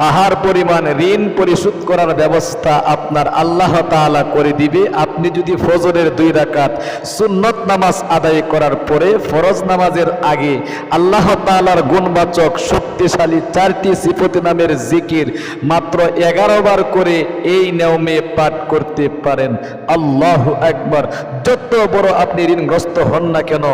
পাহাড় পরিমাণ ঋণ পরিশোধ করার ব্যবস্থা আপনার আল্লাহ তালা করে দিবে। আপনি যদি ফজরের দুই রাকাত সুন্নত নামাজ আদায় করার পরে ফরজ নামাজের আগে আল্লাহ তাআলার গুণবাচক, শক্তিশালী চারটি সিফতি নামের জিকির মাত্র এগারো বার করে এই নিয়মে পাঠ করতে পারেন। আল্লাহ একবার যত বড় আপনি ঋণগ্রস্ত হন না কেন,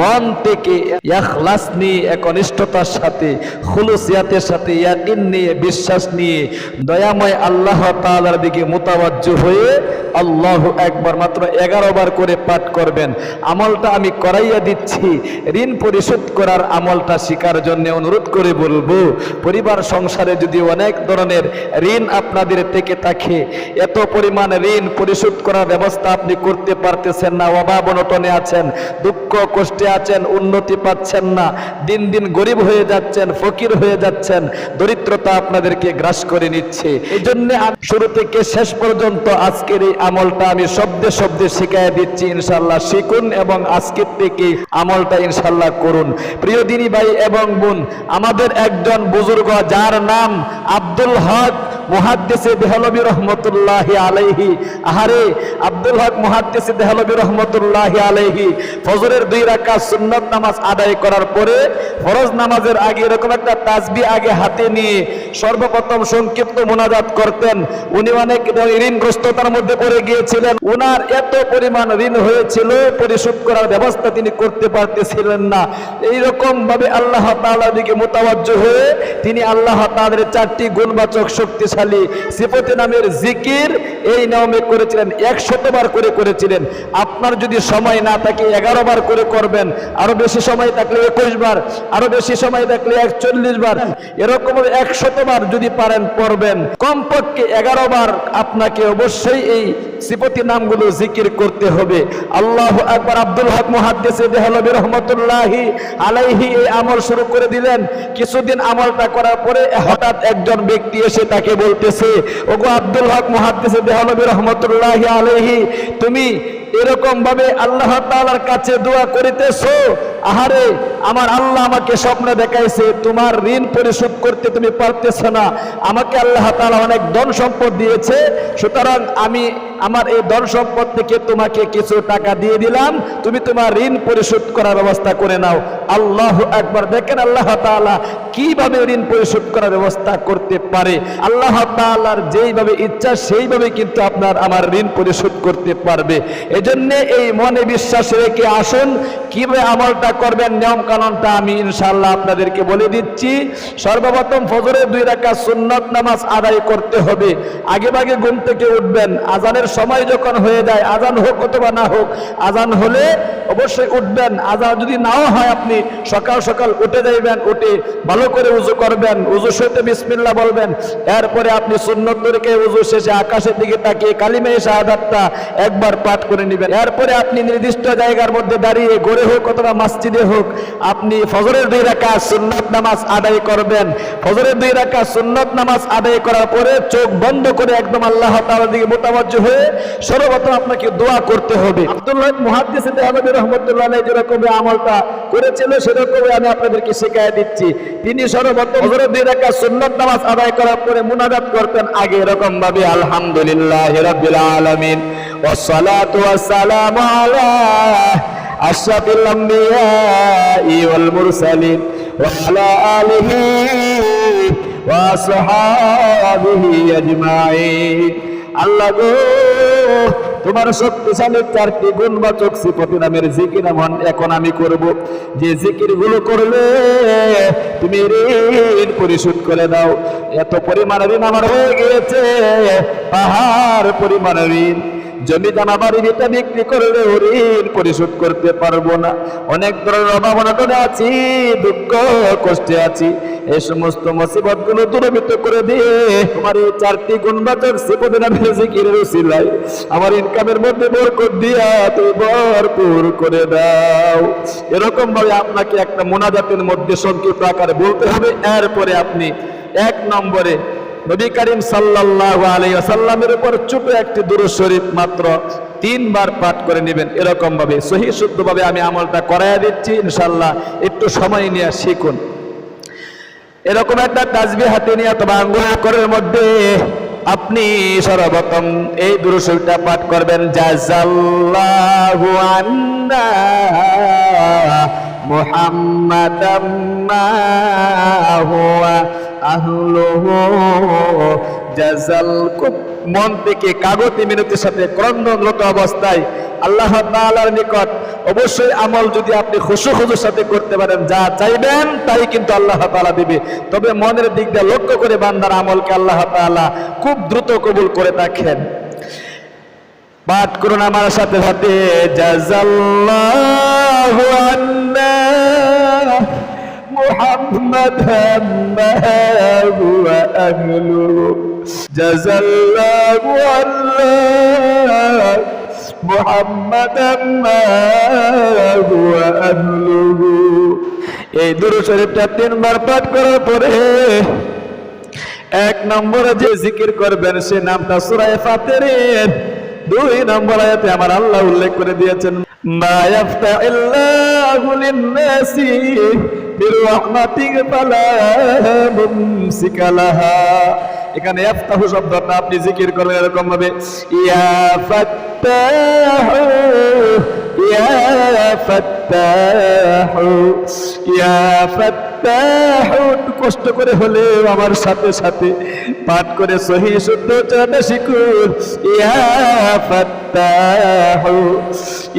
মন থেকে ইখলাস নিয়ে একনিষ্ঠতার সাথে, খুলুসিয়াতের সাথে, ইয়াকিন নিয়ে, বিশ্বাস নিয়ে, দয়াময় আল্লাহ তালার দিকে মোতাবাজ্য হয়ে আল্লাহ একবার মাত্র এগারো বার করে পাঠ করবেন। আমলটা আমি করাইয়া দিচ্ছি। ঋণ পরিশোধ করার আমলটা শিকার জন্য অনুরোধ করে বলব, পরিবার সংসারে যদি অনেক ধরনের ঋণ আপনাদের থেকে থাকে, এত পরিমাণ ঋণ পরিশোধ করার ব্যবস্থা আপনি করতে পারতেছেন না, অভাব অনটনে আছেন, দুঃখ কষ্টে আছেন, উন্নতি পাচ্ছেন না, দিন দিন গরিব হয়ে যাচ্ছেন, ফকির হয়ে যাচ্ছেন, দরিদ্রতা আপনাদেরকে গ্রাস করে নিচ্ছে। এই জন্য শুরু থেকে শেষ পর্যন্ত আজকের এই আমলটা আমি শব্দে শব্দে শিখাই দিচ্ছি ইনশাল্লাহ। শিখুন এবং আজকের থেকে আমলটা ইনশাল্লাহ করুন। প্রিয় দিনী ভাই এবং বোন, আমাদের একজন বুজুর্গ, যার নাম আব্দুল হক মুহাদ্দিসে দেহলবী রহমতুল্লাহি আলাইহি। আহারে, আব্দুল হক মুহাদ্দিসে দেহলবী রহমতুল্লাহি আলাইহি। ফজরের দুই রাকাত সুন্নত নামাজ আদায় করার পরে ফরজ নামাজের আগে এরকম একটা তাসবি আগে হাতে নিয়ে সর্বপ্রথম সংক্ষিপ্ত মোনাজাত করতেন। উনি অনেক ঋণগ্রস্ততার মধ্যে পড়ে গিয়েছিলেন। উনার এত পরিমাণ ঋণ হয়েছিল, পরিশোধ করার ব্যবস্থা তিনি করতে পারতেছিলেন না। এইরকম ভাবে আল্লাহ তাআলার দিকে মোতাবজ্জ হয়ে তিনি আল্লাহ তাআলার চারটি গুণবাচক শক্তিশালী সিফতে নামের জিকির এই নিয়মে করেছিলেন একশতবার করে করেছিলেন। আপনার যদি সময় না থাকে, এগারো বার করে করবেন। আরও বেশি সময় থাকলে একুশ বার, আরও বেশি সময় থাকলে একচল্লিশ বার। এরকম একশতবার যদি পারেন, করবেন। কমপক্ষে এগারো বার আপনাকে অবশ্যই এই সিপতি নামগুলো জিকির করতে হবে। আল্লাহ একবার আব্দুল হক মুহাদ্দিসে দেহলবী রহমতুল্লাহি আলাইহি এই আমল শুরু করে দিলেন। কিছুদিন আমলটা করার পরে হঠাৎ একজন ব্যক্তি এসে তাকে বলতেছে, ওগো আব্দুল হক মুহাদ্দিসে দেহলবী রহমতুল্লাহি আলাইহি, তুমি এরকম ভাবে আল্লাহ তালার কাছে দোয়া করিতেছো? আহারে, আমার আল্লাহ আমাকে স্বপ্নে দেখাইছে, তোমার ঋণ পরিশোধ করতে তুমি পারতেছো না। আমাকে আল্লাহ তাআলা অনেক ধন সম্পদ দিয়েছে, সুতরাং আমি আমার এই ধন সম্পদ থেকে তোমাকে কিছু টাকা দিয়ে দিলাম। তুমি তোমার ঋণ পরিশোধ করার ব্যবস্থা করে নাও। আল্লাহ একবার দেখেন আল্লাহ তাআলা কীভাবে ঋণ পরিশোধ করার ব্যবস্থা করতে পারে। আল্লাহ তাআলার যেইভাবে ইচ্ছা, সেইভাবে কিন্তু আপনার আমার ঋণ পরিশোধ করতে পারবে। এজন্য এই মনে বিশ্বাস রেখে আসুন। কীভাবে আমলটা করবেন নিয়ম কানুনটা আমি ইনশাআল্লাহ আপনাদেরকে বলে দিচ্ছি। সর্বপ্রথম ফজরের দুই রাকাত সুন্নত নামাজ আদায় করতে হবে। আগে ভাগে ঘুম থেকে উঠবেন। আজানের সময় যখন হয়ে যায়, আজান হোক অথবা না হোক, আজান হলে অবশ্যই উঠবেন। আজান যদি নাও হয় আপনি, সকাল সকাল উঠে যাইবেন, উঠে ভালো করে উজু করবেন উজু সইতে বিসমিল্লাহ বলবেন। এরপরে আপনি সুন্নত তরিকে উজু শেষে আকাশের দিকে তাকিয়ে কালিমে শাহাদাতটা একবার পাঠ করে নেবেন। এরপরে আপনি নির্দিষ্ট জায়গার মধ্যে দাঁড়িয়ে গড়ে হোক অথবা মসজিদে হোক, আপনি ফজরের দুই রাকাত সুন্নত নামাজ আদায় করবেন। ফজরের দুই রাকাত সুন্নত নামাজ আদায় করার পরে চোখ বন্ধ করে একদম আল্লাহ তাআলার দিকে মোতাবজ্জ হয়ে হলে সর্বপ্রথম আপনাকে দোয়া করতে হবে। আমলটা করেছিল সেরকমই আমি আপনাদেরকে শেখায় দিচ্ছি। তিনি সর্বপ্রথম আচ্ছা। নামাজ আদায় করার পরে মুনাজাত করতেন। আগে এরকম ভাবে আলহামদুলিল্লাহ রাব্বিল আলামিন ওয়াসসালাতু আল্লাহ গো, তোমার শক্তিশালী চারটি গুণ গুণবাচক সিপতি নামের জিকির এমন এখন আমি করব। যে জিকিরগুলো করলে তুমি ঋণ পরিশোধ করে দাও। এত পরিমাণ ঋণ আমার হয়ে গিয়েছে। পাহাড় পরিমাণ ঋণ। জমি জামা বাড়ি ভিটা বিক্রি করলে ঋণ পরিশোধ করতে পারব না। অনেক ধরনের অভাব অনটনে আছি, দুঃখ, কষ্টে আছি। এই সমস্ত মুসিবতগুলো দূরীভূত করে দিয়ে তোমার এই চারটি গুণবাচক সিপদে নামের জিকিরের উসিলাই আমার ইনকামের মধ্যে বরকত দিয়া তুই ভরপুর করে দাও। এরকম ভাবে আপনাকে একটা মোনাজাতের মধ্যে সংক্ষিপ্ত আকারে বলতে হবে। এরপরে আপনি এক নম্বরে নবী করিম সাল্লাল্লাহু আলাইহি ওয়াসাল্লামের উপর ছোট একটি দুরূদ শরীফ মাত্র তিনবার পাঠ করে নেবেন এরকম ভাবে সহি শুদ্ধভাবে আমি আমলটা করাইয়া দিচ্ছি ইনশাল্লাহ একটু সময় নিয়ে শিখুন। এরকম একটা তাজবি হাতে নিয়ে অথবা আঙ্গুল করের মধ্যে আপনি সর্বপ্রথম এই দুরুশরীফটা পাঠ করবেন জাজাল্লাহু আন্না মুহাম্মাদাম মা হুয়া জাজাল খুব মন থেকে কাগতি মিনতির সাথে ক্রন্দনরত অবস্থায় আল্লাহ তাআলার নিকট অবশ্যই আমল যদি আপনি খুশু খুশুর সাথে করতে পারেন, যা চাইবেন তাই কিন্তু আল্লাহ তাআলা দিবে। তবে মনের দিক দিয়ে লক্ষ্য করে বান্দার আমলকে আল্লাহ তাআলা খুব দ্রুত কবুল করে থাকেন পাঠ করুন আমার সাথে সাথে। জাজাল্লাহু আন্না محمدا ما هو أهله جزى الله الله ما هو أهله এই দুরু শরীফটা তিনবার পাঠ করার পরে এক নম্বরে যে জিকির করবেন সে নামটা সুরায় ফাতেরের দুই নম্বর আয়াতে আমার আল্লাহ উল্লেখ করে দিয়েছেন, মা ইয়াফতাহিল্লাহু লিন-নাসি বির-রাহমাতিন ফালা মুমসিকা লাহা। এখানে ইফতাহু শব্দটা আপনি জিকির করবেন এরকম ভাবে ইয়া ফাত্তাহু ইয়া ফাত্তাহু ইয়া ফাত্তাহু কষ্ট করে হলেও আমার সাথে সাথে পাঠ করে সহি শুদ্ধ উচ্চারণে শিখুন। ইয়া ফাত্তাহু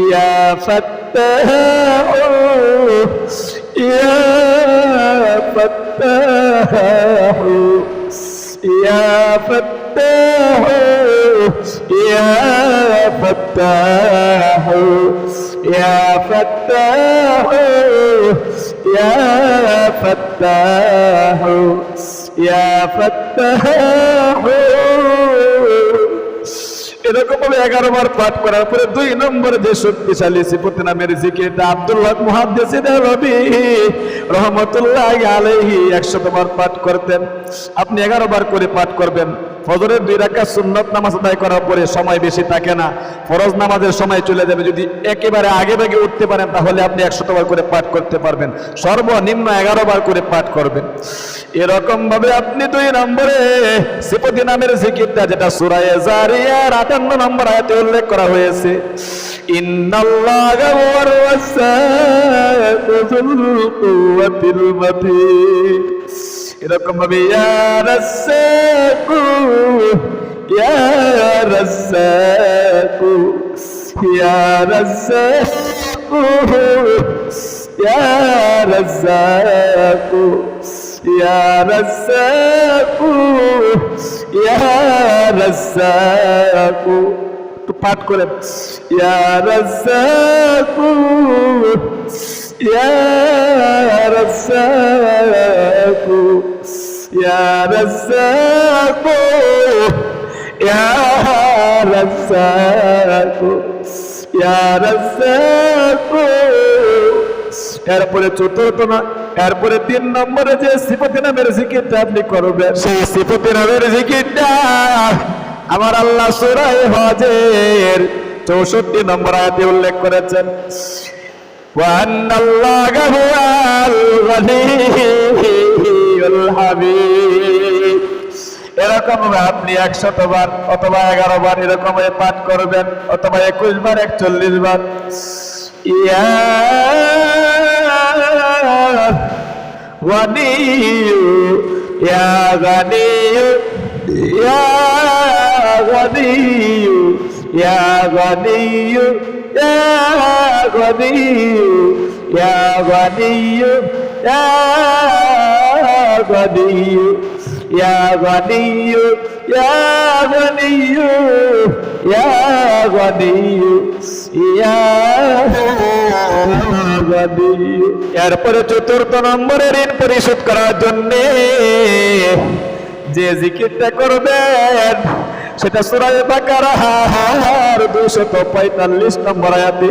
ইয়া ফাত্তাহু ইয়া ফাত্তাহু ইয়া ফাত্তাহু ইয়া ফাত্তাহু ইয়া ফাত্তাহু ইয়া ফাত্তাহু ইয়া ফাত্তাহু এরকম ভাবে এগারো বার পাঠ করার পরে দুই নম্বরে যে শক্তিশালী সিপতি নামের জিকিরটা আব্দুল্লাহ মুহাদ্দিসিন রবি রহমতুল্লাহ আলাইহি একশত বার পাঠ করতেন। আপনি এগারো বার করে পাঠ করবেন। ফজরের দুই রাকাত সুন্নত নামাজ আদায় করার পরে সময় বেশি থাকে না। ফরজ নামাজের সময় চলে যাবে। যদি একেবারে আগে ভাগে উঠতে পারেন, তাহলে আপনি একশত বার করে পাঠ করতে পারবেন। সর্বনিম্ন এগারো বার করে পাঠ করবেন। এরকম ভাবে আপনি দুই নম্বরে সিপতি নামের জিকিরটা, যেটা সুরায়ে জারিয়ার আটান্ন নম্বর আয়াতে উল্লেখ করা হয়েছে। ইন্নাল্লাহা era como me era seco e era seco e era seco e era seco e era seco e era seco tu pato com ele. E era seco e era seco ইয়া রাসাকু ইয়া রাসাকু ইয়া রাসাকু ইয়া রাসাকু এরপরে চতুর্থ না এরপরে তিন নম্বরে যে সিপতি নামের জিকিরটা আপনি করবেন সেই সিপতি নামের জিকিরটা আমার আল্লাহ সুরাই হজের চৌষট্টি নম্বর আয়াতে উল্লেখ করেছেন وأن الله هو الغني হাবিব। এরকম আপনি একশত বার অথবা এগারো বার এরকম পাঠ করবেন, অথবা একুশ বার, একচল্লিশ বার। ইয়া غني يا غني يا غني يا غني يا غني এরপরে চতুর্থ নম্বরে ঋণ পরিশোধ করার জন্যে যে জিকিরটা করবেন সেটা সুরায় বাকারার দুশত পঁয়তাল্লিশ নম্বর আয়াতে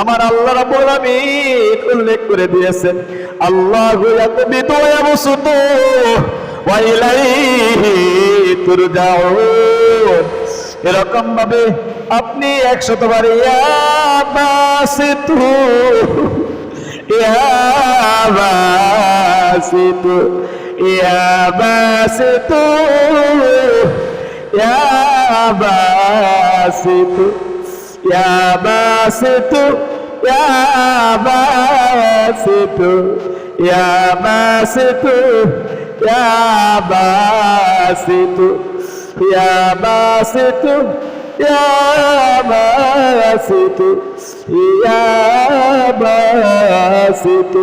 আমার আল্লাহ রাব্বুল আলামিন উল্লেখ করে দিয়েছেন আল্লাহ ইয়াকবিদু ওয়া ইয়াবসুতু ওয়া ইলাইহি তুরজাউন। এরকম ভাবে আপনি একশত বার ইয়া বাসিতু ইয়া বাসিতু ইয়া বাসিতু ইয়া বাসিতু ইয়া বাসিতু ইয়া বাসিতু ইয়া বাসিতু ইয়া বাসিতু ইয়া বাসিতু ইয়া বাসিতু।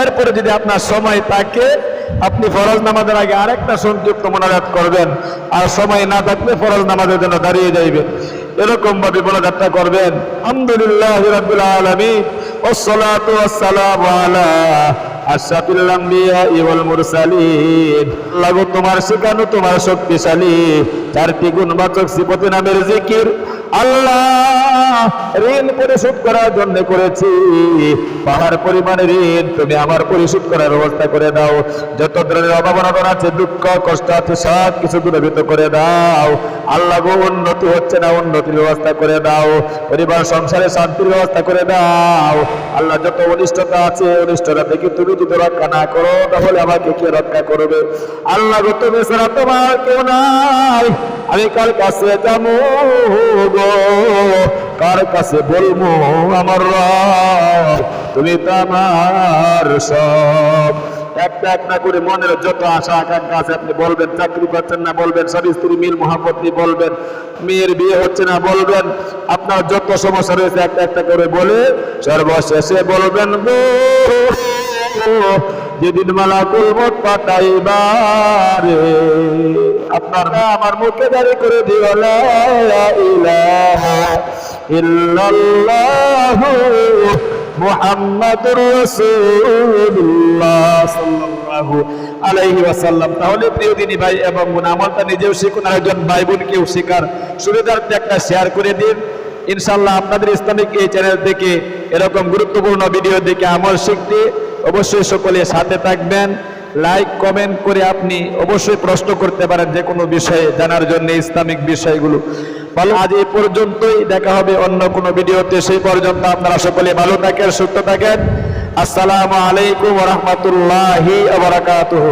এরপরে যদি আপনার সময় থাকে আপনি ফরজ নামাজের আগে আরেকটা সংযুক্ত মোনাজাত করবেন আর সময় না থাকলে ফরজ নামাজের জন্য দাঁড়িয়ে যাইবেন এরকম ভাবে মোনাজাতটা করবেন আলহামদুলিল্লাহ রাব্বিল আলামিন والصلاه والسلام على আশরাফিল আম্বিয়া ওয়াল মুরসালিন আল্লাহ গো তোমার শেখানো তোমার শক্তিশালী চারটি গুণবাচক সিফতি নামের জিকির আল্লাহ ঋণ পরিশোধ করার জন্য করেছি। পাহাড় পরিমাণে ঋণ তুমি আমার পরিশোধ করার ব্যবস্থা করে দাও। যত ধরনের অভাব আছে, দুঃখ, কষ্ট আছে, সব কিছু দূরীভূত করে দাও। আল্লাহ গো, উন্নতি হচ্ছে না, উন্নতির ব্যবস্থা করে দাও। পরিবার, সংসারে শান্তির ব্যবস্থা করে দাও। আল্লাহ, যত অনিষ্টতা আছে, অনিষ্টতা থেকে তুমি যদি রক্ষা না করো, তাহলে আমাকে কে রক্ষা করবে? আল্লাহ গো, তুমি ছাড়া তোমার কেউ নাই। আমি কার কাছে যাব গো? কার কাছে বলব, আমার তুমি তো আমার সব। একটা একটা করে মনের যত আশা, আকাঙ্ক্ষা আছে, আপনি বলবেন, চাকরি পাচ্ছেন না, বলবেন, স্বামী স্ত্রী, মিল মহাপত বলবেন, মেয়ের বিয়ে হচ্ছে না, বলবেন, আপনার যত সমস্যা রয়েছে, একটা একটা করে বলে, সর্বশেষে বলবেন যেদিন মালাকুল মত পাঠাইবারে আপনার আমার মুখে দাঁড়ি করে দিও, লা ইলাহা ইল্লাল্লাহু মুহাম্মাদুর রাসূলুল্লাহ সাল্লাল্লাহু আলাইহি ওয়াসাল্লাম। তাহলে প্রিয় দিনী ভাই এবং আমলটা নিজেও শিখুন আর একজন ভাই বোনকেও শেখার সুবিধার্থে একটা শেয়ার করে দিন। ইনশাল্লাহ আপনাদের ইসলামিক এই চ্যানেল থেকে এরকম গুরুত্বপূর্ণ ভিডিও দেখে আমল শিখতে অবশ্যই সকলে সাথে থাকবেন। লাইক কমেন্ট করে আপনি অবশ্যই প্রশ্ন করতে পারেন যে কোনো বিষয়ে, জানার জন্য ইসলামিক বিষয়গুলো। ভালো, আজ এই পর্যন্তই। দেখা হবে অন্য কোনো ভিডিওতে। সেই পর্যন্ত আপনারা সকলে ভালো থাকেন, সুস্থ থাকেন। আসসালামু আলাইকুম রহমতুল্লাহি আবরাকাতুহ